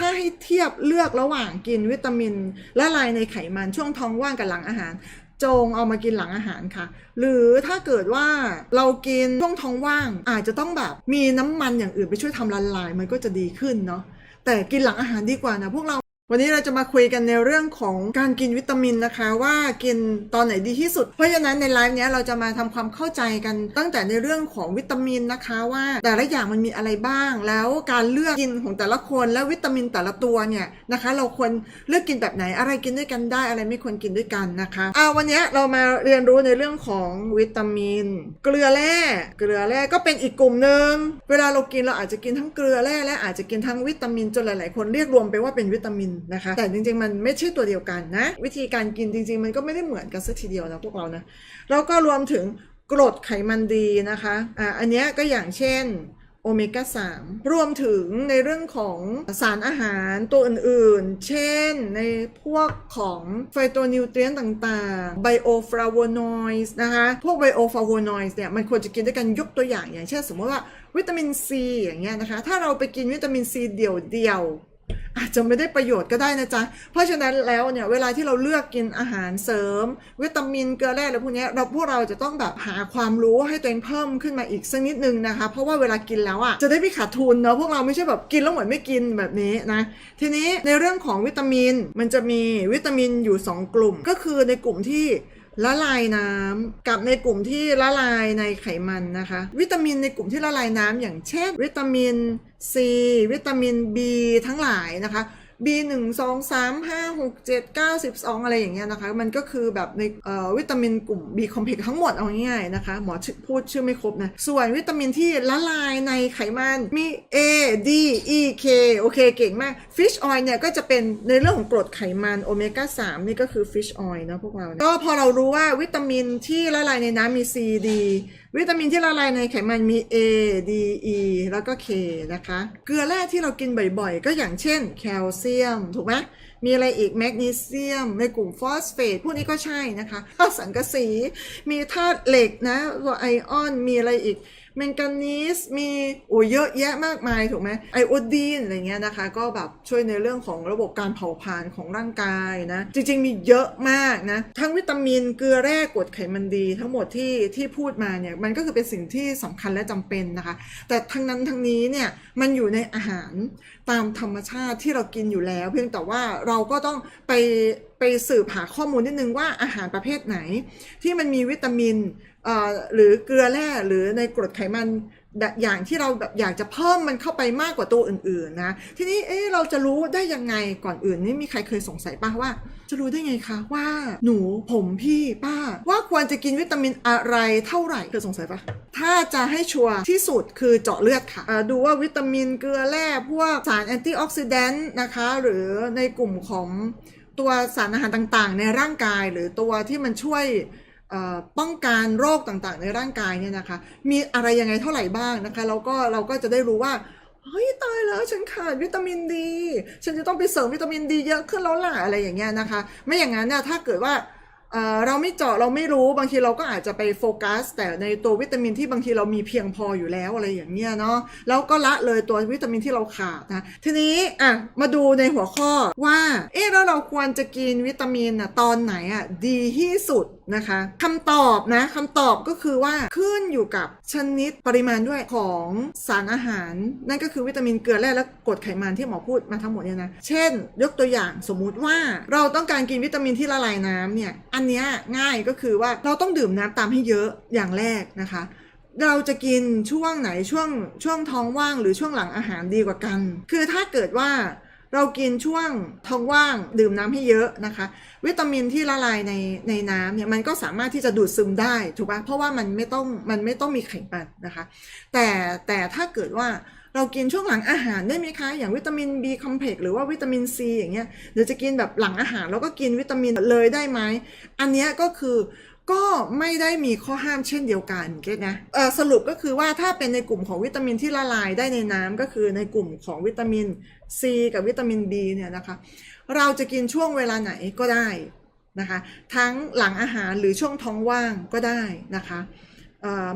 ถ้าให้เทียบเลือกระหว่างกินวิตามิน ละลายในไขมันช่วงท้องว่างกับหลังอาหาร จงเอามากินหลังอาหารค่ะ หรือถ้าเกิดว่าเรากินช่วงท้องว่าง อาจจะต้องแบบมีน้ำมันอย่างอื่นไปช่วยทำละลายมันก็จะดีขึ้นเนาะแต่กินหลังอาหารดีกว่านะพวกเรา วันนี้เราจะมาคุยกันในเรื่องของการกินวิตามินนะคะว่ากินตอนไหนดีที่สุด เพราะฉะนั้นในไลฟ์นี้เราจะมาทำความเข้าใจกันตั้งแต่ในเรื่องของวิตามินนะคะว่าแต่ละอย่างมันมีอะไรบ้าง แล้วการเลือกกินของแต่ละคนแล้ววิตามินแต่ละตัวเนี่ยนะคะ เราควรเลือกกินแบบไหนอะไรกินด้วยกันได้อะไรไม่ควรกินด้วยกันนะคะเอาวันนี้เรามาเรียนรู้ในเรื่องของวิตามิน เกลือแร่เกลือแร่ก็เป็นอีกกลุ่มหนึ่งเวลาเรากินเราอาจจะกินทั้งเกลือแร่และอาจจะกินทั้งวิตามินจนหลาย ๆ คนเรียกรวมไปว่าเป็นวิตามินนะคะ แต่จริงๆ มันไม่ใช่ตัวเดียวกันนะ วิธีการกินจริง ๆ มันก็ไม่ได้เหมือนกันสักทีเดียวนะพวกเรานะแล้วก็รวมถึงกรดไขมันดีนะคะอ่าอันนี้ก็อย่างเช่นโอเมก้า 3 รวมถึงในเรื่องของสารอาหารตัวอื่นๆ เช่นในพวกของไฟโตนิวเทรียนต่างๆ ไบโอฟลาโวนอยด์นะคะ พวกไบโอฟลาโวนอยด์เนี่ย มันควรจะกินด้วยกันยกตัวอย่างอย่างเช่นสมมติว่าวิตามินซีอย่างเงี้ยนะคะ ถ้าเราไปกินวิตามินซีเดี่ยวๆ อาจจะไม่ได้ประโยชน์ก็ได้นะจ๊ะ เพราะฉะนั้นแล้วเนี่ยเวลาที่เราเลือกกินอาหารเสริม วิตามินเกลือแร่อะไรพวกนี้เราพวกเราจะต้องแบบหาความรู้ให้ตัวเองเพิ่มขึ้นมาอีกสักนิดนึงนะคะ เพราะว่าเวลากินแล้วอะจะได้ไม่ขาดทุนเนาะพวกเราไม่ใช่แบบกินแล้วเหมือนไม่กินแบบนี้นะทีนี้ในเรื่องของวิตามินมันจะมีวิตามินอยู่ 2 กลุ่ม ก็คือในกลุ่มที่ ละลายน้ำกับในกลุ่มที่ละลายในไขมันนะคะ วิตามินในกลุ่มที่ละลายน้ำอย่างเช่น วิตามิน C วิตามิน B ทั้งหลายนะคะ B 1 2 3 5 6 7 9 12 อะไรอย่างเงี้ยนะคะ มันก็คือแบบในวิตามินกลุ่ม B complex ทั้งหมดเอาง่ายๆนะคะ หมอชื่อพูดชื่อไม่ครบนะ ส่วนวิตามินที่ละลายในไขมันมี A D E K โอเคเก่งมาก Fish oil เนี่ยก็จะเป็นในเรื่องของกรดไขมันโอเมก้า 3 นี่ก็คือ Fish oil นะพวกเรานะก็พอเรารู้ว่าวิตามินที่ละลายในน้ำมี C D วิตามินที่ละลายในไขมันมี A D E แล้วก็ K นะคะ เกลือแร่ที่เรากินบ่อยๆ ก็อย่างเช่น แคลเซียม ถูกไหมมีอะไรอีกแมกนีเซียม ในกลุ่มฟอสเฟตพวกนี้ก็ใช่นะคะสังกะสี มีธาตุเหล็กนะตัวไอออน มีอะไรอีก แมงกานีสมีโอ้เยอะแยะมากมายถูกไหมไอโอดีนอะไรเงี้ยนะคะ ก็แบบช่วยในเรื่องของระบบการเผาผลาญของร่างกายนะจริงๆมีเยอะมากนะทั้งวิตามินเกลือแร่กรดไขมันดี ทั้งหมดที่ที่พูดมาเนี่ยมันก็คือเป็นสิ่งที่สำคัญและจำเป็นนะคะ แต่ทั้งนั้นทั้งนี้เนี่ยมันอยู่ในอาหารตามธรรมชาติที่เรากินอยู่แล้ว เพียงแต่ว่าเราก็ต้องไป ไปสืบหาข้อมูลนิดนึงว่าอาหารประเภทไหน ที่มันมีวิตามินหรือเกลือแร่หรือในกรดไขมันอย่างที่เราแบบอยากจะเพิ่มมันเข้าไปมากกว่าตัวอื่นๆนะทีนี้เอ๊เราจะรู้ได้ยังไงก่อนอื่นนี่มีใครเคยสงสัยป่ะว่า จะรู้ได้ไงคะว่าหนูผมพี่ป้า ว่าควรจะกินวิตามินอะไรเท่าไหร่เคยสงสัยปะถ้าจะให้ชัวร์ที่สุดคือเจาะเลือดค่ะดูว่าวิตามินเกลือแร่พวกสารแอนตี้ออกซิแดนต์นะคะ หรือในกลุ่มของ ตัวสารอาหารต่างๆ ในร่างกายหรือตัวที่มันช่วยป้องกันโรคต่างๆ ในร่างกายเนี่ยนะคะ มีอะไรยังไงเท่าไหร่บ้างนะคะแล้วก็เราก็จะได้รู้ว่าเฮ้ยตายแล้วฉันขาดวิตามินดี ฉันจะต้องไปเสริมวิตามินดีเยอะขึ้นแล้วล่ะอะไรอย่างเงี้ยนะคะ ไม่อย่างนั้นเนี่ยถ้าเกิดว่า เราไม่เจาะเราไม่รู้บางทีเราก็อาจจะไปโฟกัส แต่ในตัววิตามินที่บางทีเรามีเพียงพออยู่แล้วอะไรอย่างเงี้ยเนาะแล้วก็ละเลยตัววิตามินที่เราขาดนะทีนี้อะมาดูในหัวข้อว่าเอ๊ะแล้วเราควรจะกินวิตามินอะตอนไหนอะดีที่สุด นะคะคำตอบนะคำตอบก็คือว่าขึ้นอยู่กับชนิดปริมาณด้วยของสารอาหาร นั่นก็คือวิตามินเกลือแร่และกรดไขมันที่หมอพูดมาทั้งหมดเนี่ยนะเช่น ยกตัวอย่างสมมุติว่าเราต้องการกินวิตามินที่ละลายน้ำเนี่ยอันนี้ง่ายก็คือว่าเราต้องดื่มน้ำตามให้เยอะอย่างแรกนะคะเราจะกินช่วงไหนช่วงช่วงท้องว่างหรือช่วงหลังอาหารดีกว่ากัน คือถ้าเกิดว่า เรากินช่วงท้องว่างดื่มน้ำให้เยอะนะคะ วิตามินที่ละลายในในน้ำเนี่ยมันก็สามารถที่จะดูดซึมได้ถูกปะเพราะว่ามันไม่ต้องมันไม่ต้องมีไขมันนะคะ แต่แต่ถ้าเกิดว่าเรากินช่วงหลังอาหารได้ไหมคะ อย่างวิตามิน B complex หรือว่าวิตามิน C อย่างเงี้ยเดี๋ยวจะกินแบบหลังอาหาร แล้วก็กินวิตามินเลยได้ไหม อันเนี้ยก็คือก็ไม่ได้มีข้อห้ามเช่นเดียวกันเก็ตนะเออสรุปก็คือว่าถ้าเป็นในกลุ่มของวิตามินที่ละลายได้ในน้ำก็คือในกลุ่มของวิตามิน C กับวิตามิน B เนี่ยนะคะ เราจะกินช่วงเวลาไหนก็ได้นะคะ ทั้งหลังอาหารหรือช่วงท้องว่างก็ได้นะคะ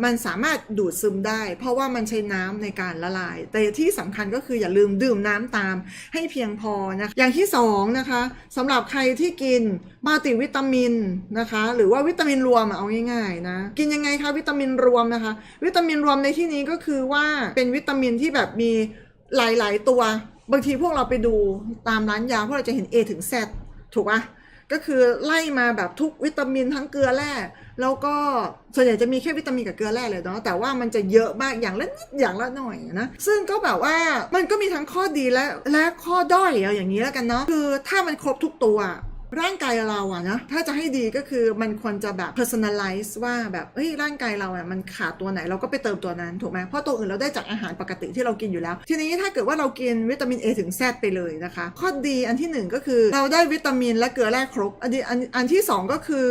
มันสามารถดูดซึมได้ เพราะว่ามันใช้น้ำในการละลาย แต่ที่สำคัญก็คืออย่าลืมดื่มน้ำตามให้เพียงพอนะคะอย่างที่สองนะคะสำหรับใครที่กินมัลติวิตามินนะคะ หรือว่าวิตามินรวมเอาง่ายๆนะกินยังไงคะวิตามินรวมนะคะ วิตามินรวมในที่นี้ก็คือว่าเป็นวิตามินที่แบบมีหลาย ๆ ตัว บางทีพวกเราไปดูตามร้านยาพวกเราจะเห็น A ถึง Z ถูกปะก็คือไล่มาแบบทุกวิตามินทั้งเกลือแร่แล้วก็ส่วนใหญ่จะมีแค่วิตามินกับเกลือแร่เลยเนาะแต่ว่ามันจะเยอะมากอย่างละนิดอย่างละหน่อยนะซึ่งก็แบบว่ามันก็มีทั้งข้อดีและและข้อด้อยเอาอย่างนี้แล้วกันเนาะคือถ้ามันครบทุกตัว ร่างกายเราอะนะถ้าจะให้ดีก็คือมันควรจะแบบ personalize ว่าแบบเฮ้ยร่างกายเราอะมันขาดตัวไหนเราก็ไปเติมตัวนั้นถูกไหมเพราะตัวอื่นเราได้จากอาหารปกติที่เรากินอยู่แล้ว ทีนี้ถ้าเกิดว่าเรากินวิตามิน A ถึง Z ไปเลยนะคะ ข้อดีอันที่หนึ่งก็คือเราได้วิตามินและเกลือแร่ครบอันอันอันที่สองก็คือ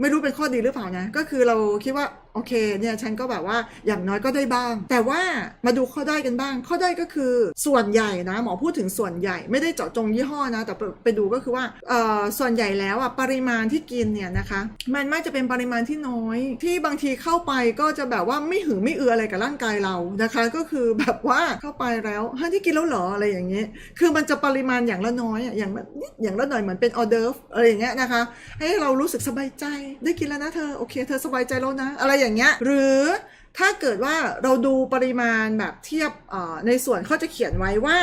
ไม่รู้เป็นข้อดีหรือเปล่านะก็คือเราคิดว่า โอเคเนี่ยฉันก็แบบว่าอย่างน้อยก็ได้บ้าง แต่ว่ามาดูข้อได้กันบ้าง ข้อได้ก็คือส่วนใหญ่นะหมอพูดถึงส่วนใหญ่ไม่ได้เจาะจงยี่ห้อนะ แต่ไปไปดูก็คือว่าเอ่อส่วนใหญ่แล้วอะปริมาณที่กินเนี่ยนะคะ มันไม่จะเป็นปริมาณที่น้อย ที่บางทีเข้าไปก็จะแบบว่าไม่หึงไม่เอืออะไรกับร่างกายเรานะคะ ก็คือแบบว่าเข้าไปแล้วฮะที่กินแล้วหรออะไรอย่างเงี้ยคือมันจะปริมาณอย่างละน้อยอย่างแบบนิดอย่างละหน่อยเหมือนเป็นออเดิร์อะไรอย่างเงี้ยนะคะให้เรารู้สึกสบายใจได้กินแล้วนะเธอโอเค เธอสบายใจแล้วนะอะไรอย่างเงี้ยหรือถ้าเกิดว่าเราดูปริมาณแบบเทียบในส่วนเขาจะเขียนไว้ว่า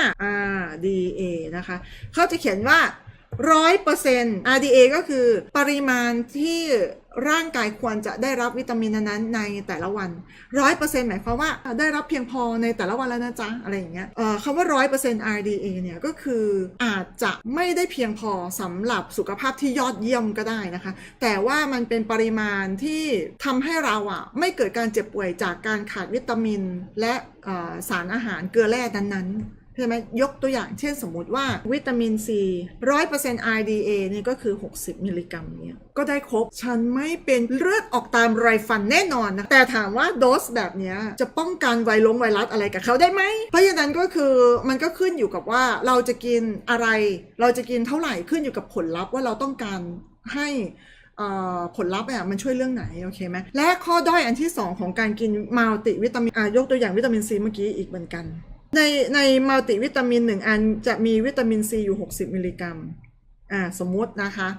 RDA นะคะเขาจะเขียนว่า 100% RDA ก็คือปริมาณที่ร่างกายควรจะได้รับวิตามินนั้นในแต่ละวัน100%หมายความว่าได้รับเพียงพอในแต่ละวันแล้วนะจ๊ะ อะไรอย่างเงี้ยเอ่าร้อคำว่า100% RDA เนี่ยก็คืออาจจะไม่ได้เพียงพอสำหรับสุขภาพที่ยอดเยี่ยมก็ได้นะคะ แต่ว่ามันเป็นปริมาณที่ทำให้เราอะไม่เกิดการเจ็บป่วยจากการขาดวิตามิน และสารอาหารเกลือแร่นั้นๆ ใช่ไหมยกตัวอย่างเช่นสมมุติว่าวิตามินซี100% RDA เนี่ยก็คือ 60 มิลลิกรัมเนี่ยก็ได้ครบ ฉันไม่เป็นเลือดออกตามไรฟันแน่นอนนะ แต่ถามว่าโดสแบบนี้จะป้องกันไวลงไวรัสอะไรกับเขาได้ไหม เพราะฉะนั้นก็คือมันก็ขึ้นอยู่กับว่าเราจะกินอะไร เราจะกินเท่าไหร่ขึ้นอยู่กับผลลัพธ์ว่าเราต้องการให้อ่อผลลัพธ์อะมันช่วยเรื่องไหน โอเคไหมและข้อด้อยอันที่ 2 ของการกินมัลติวิตามินอะยกตัวอย่างวิตามินซีเมื่อกี้อีกเหมือนกัน ในในมัลติวิตามินหนึ่งอันจะมีวิตามินซีอยู่ 60 มิลลิกรัมอ่าสมมตินะคะ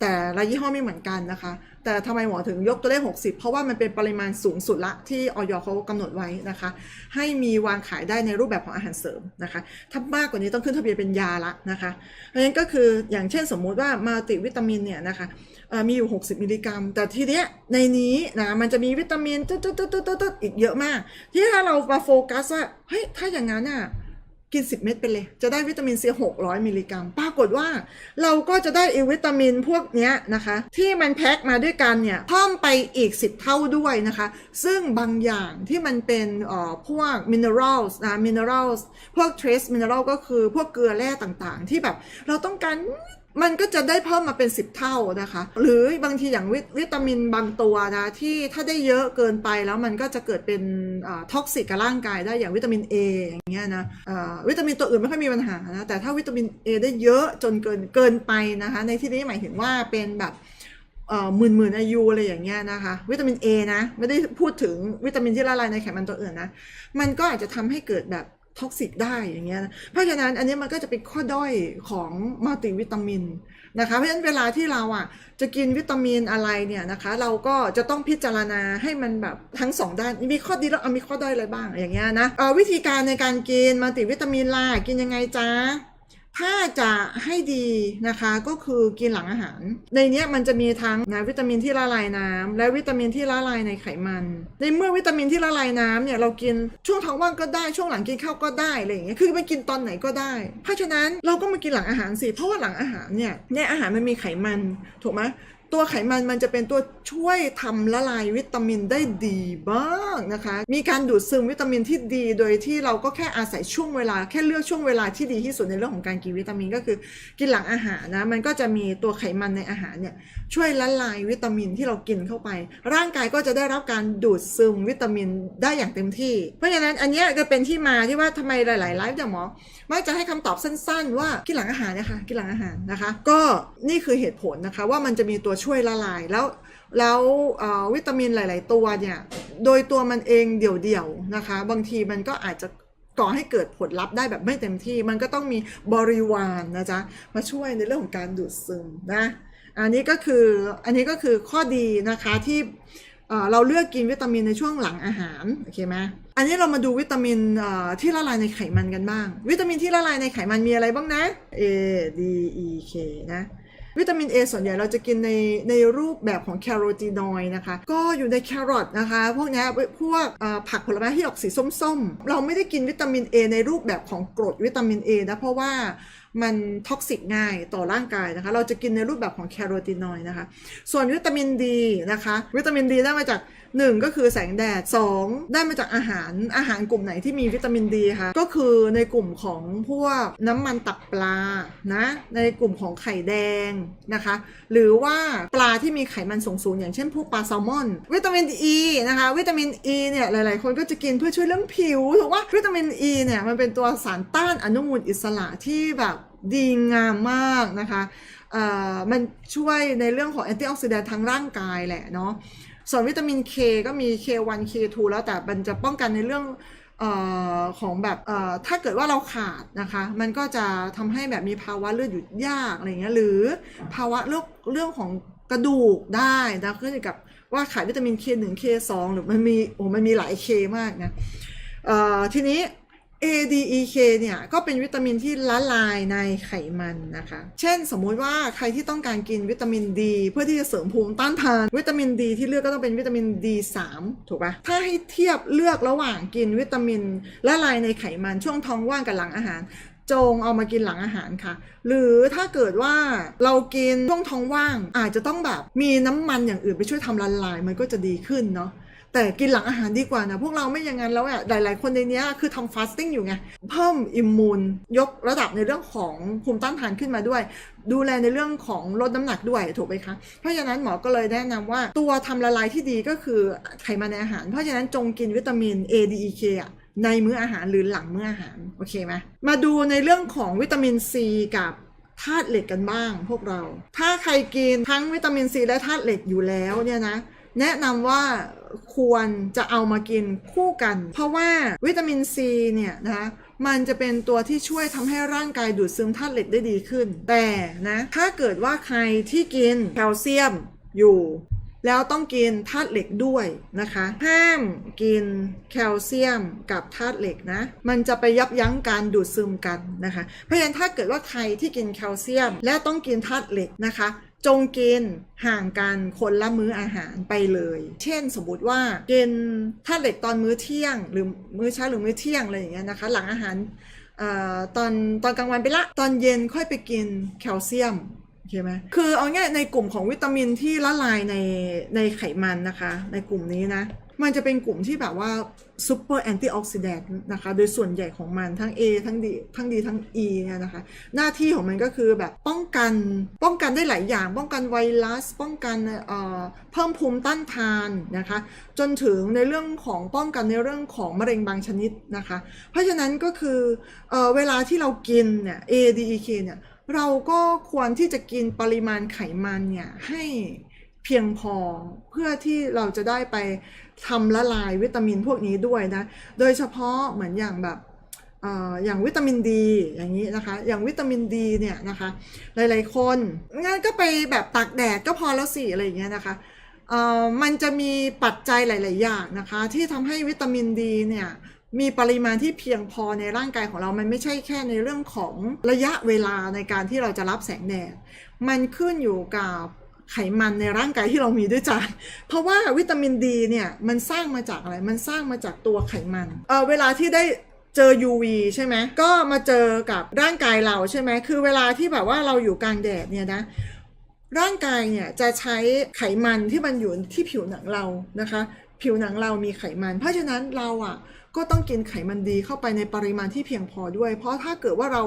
แต่ละยี่ห้อไม่เหมือนกันนะคะ แต่ทำไมหมอถึงยกตัวเลข 60 เพราะว่ามันเป็นปริมาณสูงสุดละที่ออยเขากำหนดไว้นะคะ ให้มีวางขายได้ในรูปแบบของอาหารเสริมนะคะ ถ้ามากกว่านี้ต้องขึ้นทะเบียนเป็นยาละนะคะเพราะฉะนั้นก็คืออย่างเช่นสมมุติว่ามัลติวิตามินเนี่ยนะคะ มีอยู่ 60 มิลลิกรัม แต่ทีเนี้ยในนี้นะมันจะมีวิตามินตึ๊ดตึ๊ดตึ๊ดตึ๊ดตึ๊ดอีกเยอะมาก ที่ถ้าเรามาโฟกัสว่าเฮ้ยถ้าอย่างนั้นอะกิน 10 เม็ดไปเลย จะได้วิตามินซี600 มิลลิกรัม ปรากฏว่า เราก็จะได้อีวิตามินพวกเนี้ยนะคะ ที่มันแพ็คมาด้วยกันเนี่ยเพิ่มไปอีก 10 เท่าด้วยนะคะ ซึ่งบางอย่างที่มันเป็นอ่อพวกมินเนอรัลส์นะมินเนอรัลส์พวกเทรสมินเนอรัลก็คือพวกเกลือแร่ต่างๆ ที่แบบเราต้องการ มันก็จะได้เพิ่มมาเป็น 10 เท่านะคะ หรือบางทีอย่างวิวิตามินบางตัวนะที่ถ้าได้เยอะเกินไปแล้วมันก็จะเกิดเป็นท็อกซิกกับร่างกายได้อย่างวิตามิน A อย่างเงี้ยนะวิตามินตัวอื่นไม่ค่อยมีปัญหานะแต่ถ้าวิตามิน A ได้เยอะจนเกินเกินไปนะคะ ในที่นี้หมายถึงว่าเป็นแบบหมื่นหมื่นอายุอะไรอย่างเงี้ยนะคะ วิตามิน A นะ ไม่ได้พูดถึงวิตามินที่ละลายในไขมันตัวอื่นนะ มันก็อาจจะทำให้เกิดแบบ ท็อกซิกได้อย่างเงี้ยนะเพราะฉะนั้นอันนี้มันก็จะเป็นข้อด้อยของมัลติวิตามินนะคะเพราะฉะนั้นเวลาที่เราอะจะกินวิตามินอะไรเนี่ยนะคะเราก็จะต้องพิจารณาให้มันแบบทั้งสองด้านมีข้อดีแล้วมีข้อด้อยอะไรบ้างอย่างเงี้ยนะวิธีการในการกินมัลติวิตามินล่ะกินยังไงจ๊า ถ้าจะให้ดีนะคะก็คือกินหลังอาหาร ในนี้มันจะมีทั้งนะวิตามินที่ละลายน้ำและวิตามินที่ละลายในไขมัน ในเมื่อวิตามินที่ละลายน้ำเนี่ยเรากินช่วงท้องว่างก็ได้ช่วงหลังกินข้าวก็ได้อะไรอย่างเงี้ยคือไปกินตอนไหนก็ได้ เพราะฉะนั้นเราก็มากินหลังอาหารสิเพราะว่าหลังอาหารเนี่ยในอาหารมันมีไขมันถูกไหม ตัวไขมันมันจะเป็นตัวช่วยทำละลายวิตามินได้ดีบ้างนะคะ มีการดูดซึมวิตามินที่ดี โดยที่เราก็แค่อาศัยช่วงเวลา แค่เลือกช่วงเวลาที่ดีที่สุดในเรื่องของการกินวิตามินก็คือกินหลังอาหารนะ มันก็จะมีตัวไขมันในอาหารเนี่ยช่วยละลายวิตามินที่เรากินเข้าไป ร่างกายก็จะได้รับการดูดซึมวิตามินได้อย่างเต็มที่ เพราะฉะนั้นอันนี้ยก็เป็นที่มาที่ว่าทำไมหลายๆไลฟ์อย่างหมอมักจะให้คำตอบสั้น ๆ ว่ากินหลังอาหารนะคะกินหลังอาหารนะคะ ก็นี่คือเหตุผลนะคะว่ามันจะมีตัวช่วยละลายแล้วแล้ววิตามินหลาย ๆ ตัวเนี่ยโดยตัวมันเองเดี่ยว ๆ นะคะ บางทีมันก็อาจจะก่อให้เกิดผลลัพธ์ได้แบบไม่เต็มที่ มันก็ต้องมีบริวารนะจ๊ะ มาช่วยในเรื่องของการดูดซึมนะ อันนี้ก็คืออันนี้ก็คือข้อดีนะคะที่เราเลือกกินวิตามินในช่วงหลังอาหารโอเคไหมอันนี้เรามาดูวิตามินที่ละลายในไขมันกันบ้าง วิตามินที่ละลายในไขมันมีอะไรบ้างนะ A D E K นะ วิตามิน A ส่วนใหญ่เราจะกินในในรูปแบบของแคโรทีนอยนะคะ ก็อยู่ในแครอทนะคะ พวกนี้พวกผักผลไม้ที่ออกสีส้มๆ เราไม่ได้กินวิตามิน A ในรูปแบบของกรดวิตามิน A นะ เพราะว่า มันท็อกซิกง่ายต่อร่างกายนะคะ เราจะกินในรูปแบบของแคโรทีนอยด์นะคะ ส่วนวิตามินดีนะคะ วิตามินดีได้มาจาก 1 ก็คือแสงแดด 2 ได้มาจากอาหารอาหารกลุ่มไหนที่มีวิตามินดีคะก็คือในกลุ่มของพวกน้ำมันตับปลานะในกลุ่มของไข่แดงนะคะ หรือว่าปลาที่มีไขมันสูงๆอย่างเช่นพวกปลาแซลมอน วิตามินอ e ีนะคะวิตามินอ e ีเนี่ยหลายๆ คนก็จะกินเพื่อช่วยเรื่องผิวถูกว่าวิตามินอ e ีเนี่ยมันเป็นตัวสารต้านอนุมูลอิสระที่แบบดีงามมากนะคะมันช่วยในเรื่องของแอนตี้ออกซิแดนต์ทางร่างกายแหละเนาะส่วนวิตามิน K ก็มี K1 K2 แล้วแต่มันจะป้องกันในเรื่องออของแบบถ้าเกิดว่าเราขาดนะคะ มันก็จะทำให้แบบมีภาวะเลือดหยุดยากอะไรเงี้ยหรือภาวะเรื่องเรื่องของกระดูกได้นะขึ้นอยู่กับว่าขาดวิตามิน K1 K2 หรือมันมีโอ้มันมีหลาย K มากนะเอ่ ADEK เนี่ยก็เป็นวิตามินที่ละลายในไขมันนะคะ เช่นสมมุติว่าใครที่ต้องการกินวิตามินดี เพื่อที่จะเสริมภูมิต้านทาน วิตามินดีที่เลือกก็ต้องเป็นวิตามิน D3 ถูกปะถ้าให้เทียบเลือกระหว่างกินวิตามินละลายในไขมันช่วงท้องว่างกับหลังอาหารจงเอามากินหลังอาหารค่ะ หรือถ้าเกิดว่าเรากินช่วงท้องว่าง อาจจะต้องแบบมีน้ำมันอย่างอื่นไปช่วยทำละลายมันก็จะดีขึ้นเนาะ แต่กินหลังอาหารดีกว่านะพวกเราไม่อย่างนั้นแล้วอะหลาย ๆ คนในนี้คือทำฟาสติ้งอยู่ไงเพิ่มอิมมูนยกระดับในเรื่องของภูมิต้านทานขึ้นมาด้วย ดูแลในเรื่องของลดน้ำหนักด้วยถูกไหมคะ เพราะฉะนั้นหมอก็เลยแนะนำว่าตัวทำละลายที่ดีก็คือไขมันในอาหาร เพราะฉะนั้นจงกินวิตามิน A D E K อะในมื้ออาหารหรือหลังมื้ออาหาร โอเคไหมมาดูในเรื่องของวิตามินซีกับธาตุเหล็กกันบ้างพวกเรา ถ้าใครกินทั้งวิตามินซีและธาตุเหล็กอยู่แล้วเนี่ยนะ แนะนำว่าควรจะเอามากินคู่กัน เพราะว่าวิตามินซีเนี่ยนะคะมันจะเป็นตัวที่ช่วยทำให้ร่างกายดูดซึมธาตุเหล็กได้ดีขึ้น แต่นะ ถ้าเกิดว่าใครที่กินแคลเซียมอยู่ แล้วต้องกินธาตุเหล็กด้วยนะคะ ห้ามกินแคลเซียมกับธาตุเหล็กนะ มันจะไปยับยั้งการดูดซึมกันนะคะ เพราะฉะนั้นถ้าเกิดว่าใครที่กินแคลเซียม และต้องกินธาตุเหล็กนะคะจงกินห่างกันคนละมื้ออาหารไปเลย เช่นสมมติว่ากินธาตุเหล็กตอนมื้อเที่ยง หรือมื้อเช้าหรือมื้อเที่ยงอะไรอย่างเงี้ยนะคะ หลังอาหารเอ่อตอนตอนกลางวันไปละ ตอนเย็นค่อยไปกินแคลเซียม โอเคไหมคือเอาง่ายในกลุ่มของวิตามินที่ละลายในในไขมันนะคะ ในกลุ่มนี้นะ มันจะเป็นกลุ่มที่แบบว่าซูเปอร์แอนตี้ออกซิแดนต์นะคะ โดยส่วนใหญ่ของมันทั้ง A ทั้ง D ทั้ง D ทั้ง E เนี่ยนะคะ หน้าที่ของมันก็คือแบบป้องกันป้องกันได้หลายอย่าง ป้องกันไวรัส ป้องกันเอ่อเพิ่มภูมิต้านทานนะคะ จนถึงในเรื่องของป้องกันในเรื่องของมะเร็งบางชนิดนะคะ เพราะฉะนั้นก็คือเอ่อเวลาที่เรากินเนี่ย A D E K เนี่ย เราก็ควรที่จะกินปริมาณไขมันเนี่ยให้เพียงพอเพื่อที่เราจะได้ไปทำละลายวิตามินพวกนี้ด้วยนะ โดยเฉพาะเหมือนอย่างแบบเอ่ออย่างวิตามินดีอย่างนี้นะคะ อย่างวิตามินดีเนี่ยนะคะ หลายๆคนงั้นก็ไปแบบตากแดดก็พอแล้วสิอะไรอย่างเงี้ยนะคะเอ่อมันจะมีปัจจัยหลาย ๆ อย่างนะคะ ที่ทำให้วิตามินดีเนี่ย มีปริมาณที่เพียงพอในร่างกายของเรา มันไม่ใช่แค่ในเรื่องของระยะเวลาในการที่เราจะรับแสงแดด มันขึ้นอยู่กับไขมันในร่างกายที่เรามีด้วยจ้ะเพราะว่าวิตามินดีเนี่ยมันสร้างมาจากอะไร มันสร้างมาจากตัวไขมัน เออเวลาที่ได้เจอ UV ใช่ไหม ก็มาเจอกับร่างกายเราใช่ไหม คือเวลาที่แบบว่าเราอยู่กลางแดดเนี่ยนะร่างกายเนี่ยจะใช้ไขมันที่มันอยู่ที่ผิวหนังเรานะคะ ผิวหนังเรามีไขมัน เพราะฉะนั้นเราอะ ก็ต้องกินไขมันดีเข้าไปในปริมาณที่เพียงพอด้วย เพราะถ้าเกิดว่าเรา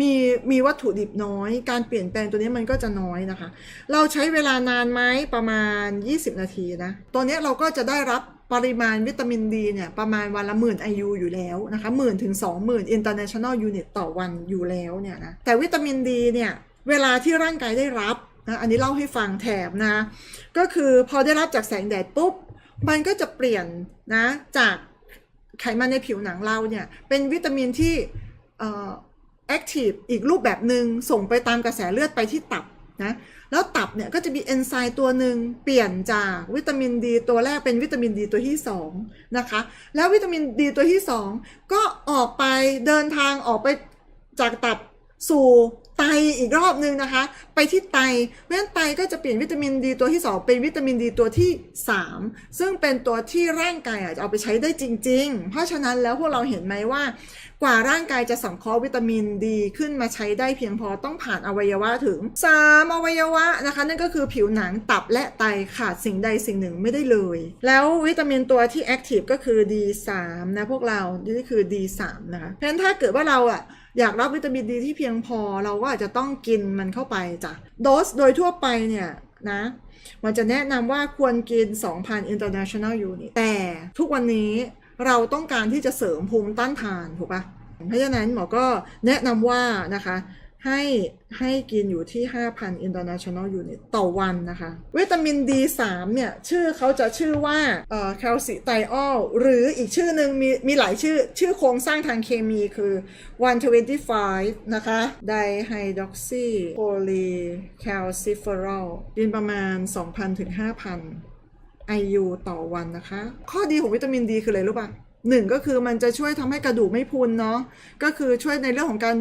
มีมีวัตถุดิบน้อย การเปลี่ยนแปลงตัวนี้มันก็จะน้อยนะคะ เราใช้เวลานานไหมประมาณ 20 นาทีนะตัวนี้เราก็จะได้รับปริมาณวิตามินดีเนี่ยประมาณวันละหมื่น IU อยู่แล้วนะคะหมื่นถึง 20,000 international unit ต่อวันอยู่แล้วเนี่ยนะแต่วิตามินดีเนี่ยเวลาที่ร่างกายได้รับนะอันนี้เล่าให้ฟังแถมนะ ก็คือพอได้รับจากแสงแดดปุ๊บ มันก็จะเปลี่ยนนะจาก ไขมันในผิวหนังเราเนี่ยเป็นวิตามินที่แอคทีฟอีกรูปแบบหนึ่งส่งไปตามกระแสเลือดไปที่ตับนะแล้วตับเนี่ยก็จะมีเอนไซม์ตัวหนึ่งเปลี่ยนจากวิตามินดีตัวแรกเป็นวิตามินดีตัวที่2นะคะแล้ววิตามินดีตัวที่ 2 ก็ออกไปเดินทางออกไปจากตับ สู่ไตอีกรอบหนึ่งนะคะ ไปที่ไตเพราะฉะนั้นไตก็จะเปลี่ยนวิตามินดีตัวที่ 2 เป็นวิตามินดีตัวที่ 3 ซึ่งเป็นตัวที่ร่างกายอาจจะเอาไปใช้ได้จริง ๆ เพราะฉะนั้นแล้วพวกเราเห็นไหมว่ากว่าร่างกายจะสังเคราะห์วิตามินดีขึ้นมาใช้ได้เพียงพอต้องผ่านอวัยวะถึง 3 อวัยวะนะคะ นั่นก็คือผิวหนังตับและไตขาดสิ่งใดสิ่งหนึ่งไม่ได้เลย แล้ววิตามินตัวที่แอคทีฟก็คือ D3 นะพวกเรานี่คือ D3 นะคะเพราะฉะนั้นถ้าเกิดว่าเราอะ อยากรับวิตามินดีที่เพียงพอเราก็อาจจะต้องกินมันเข้าไปจ้ะโดสโดยทั่วไปเนี่ยนะมันจะแนะนำว่าควรกิน 2,000 international unit แต่ทุกวันนี้เราต้องการที่จะเสริมภูมิต้านทานถูกปะเพราะฉะนั้นหมอก็แนะนำว่านะคะ ให้ให้กินอยู่ที่ 5,000 international unit ต่อวันนะคะ วิตามิน D3 เนี่ย ชื่อเขาจะชื่อว่าเอ่อแคลซิไตออลหรืออีกชื่อหนึ่งมีมีหลายชื่อ ชื่อโครงสร้างทางเคมีคือ 125 นะคะไดไฮดรอกซีโพลีแคลซิเฟอรอลกินประมาณ 2,000 ถึง 5,000 IU ต่อวันนะคะ ข้อดีของวิตามินดีคืออะไรรู้ป่ะหนึ่งก็คือมันจะช่วยทำให้กระดูกไม่พุนเนาะก็คือช่วยในเรื่องของการ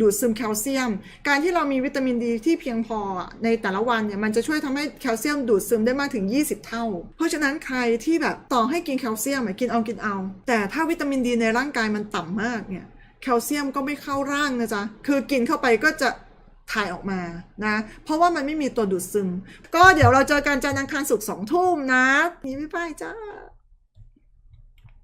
ดูดซึมแคลเซียม การที่เรามีวิตามินดีที่เพียงพอในแต่ละวันเนี่ยมันจะช่วยทำให้แคลเซียมดูดซึมได้มากถึง 20 เท่า เพราะฉะนั้นใครที่แบบต่อให้กินแคลเซียมกินเอากินเอา แต่ถ้าวิตามินดีในร่างกายมันต่ำมากเนี่ยแคลเซียมก็ไม่เข้าร่างนะจ๊ะคือกินเข้าไปก็จะถ่ายออกมานะ เพราะว่ามันไม่มีตัวดูดซึม ก็เดี๋ยวเราเจอกันจันทร์อังคารศุกร์สองทุ่มนะนี่บ๊ายบายจ้า